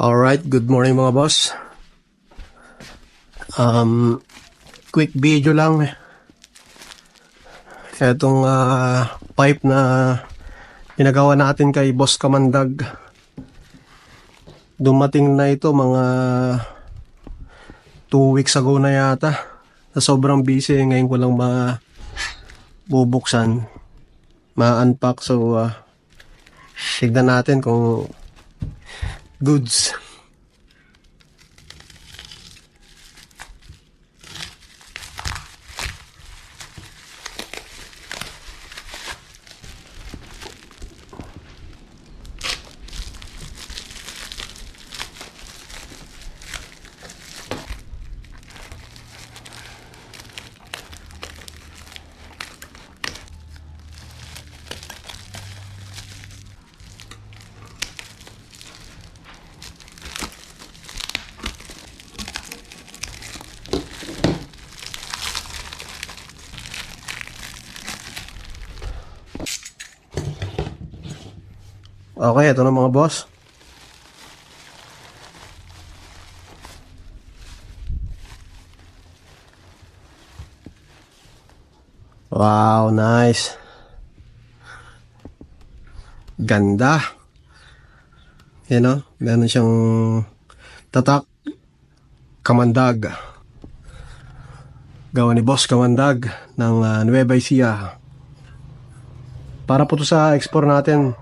Alright, good morning mga boss. Um, quick video lang. Etong ah, pipe na pinagawa natin kay Boss Kamandag. Dumating na ito mga 2 weeks ago na yata. Na sobrang busy ngayon ko lang ma bubuksan, ma-unpack so ah, tignan natin kung goods. Okay, ito na mga boss. Wow, nice. Ganda. Yan o, meron siyang tatak kamandag. Gawa ni Boss Kamandag ng uh, Nueva Ecija. Para po to sa export natin.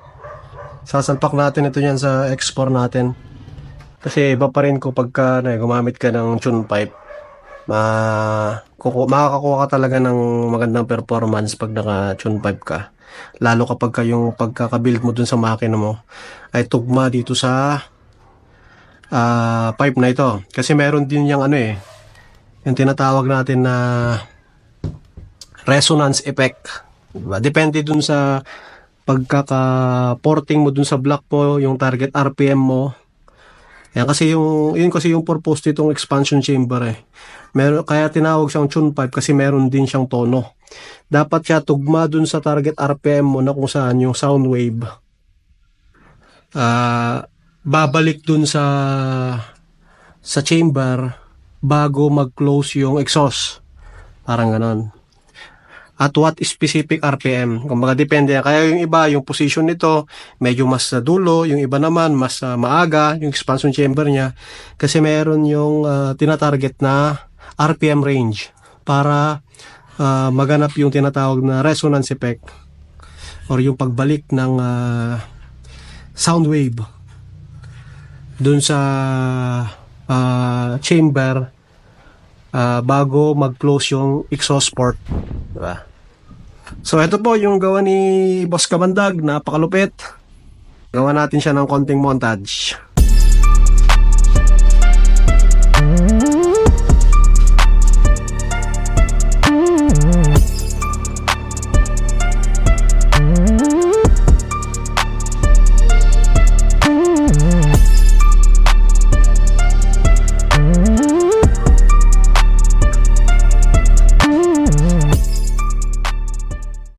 Sasalpak natin ito yan sa export natin. Kasi iba pa rin ko pagka na, gumamit ka ng tune pipe. Ma kuku, makakakuha ka talaga ng magandang performance pag naka tune pipe ka. Lalo kapag ka yung pagkakabuild mo dun sa makina mo ay tugma dito sa ah, pipe na ito. Kasi meron din yung ano eh, yung tinatawag natin na resonance effect. Diba? Depende dun sa pagkaka-porting mo dun sa block mo, yung target RPM mo. Yan kasi yung yun kasi yung purpose nitong expansion chamber eh. Meron kaya tinawag siyang tune pipe kasi meron din siyang tono. Dapat siya tugma dun sa target RPM mo na kung saan yung sound wave. Ah, babalik dun sa sa chamber bago mag-close yung exhaust. Parang ganon at what specific RPM. Kumbaga depende yan. Kaya yung iba, yung position nito, medyo mas sa dulo, yung iba naman mas ah, maaga, yung expansion chamber niya. Kasi meron yung ah, tinatarget na RPM range para ah, maganap yung tinatawag na resonance effect or yung pagbalik ng ah, sound wave dun sa ah, chamber ah, bago mag-close yung exhaust port. Diba? So, ito po yung gawa ni Boss Kamandag. Napakalupit. Gawa natin siya ng konting montage.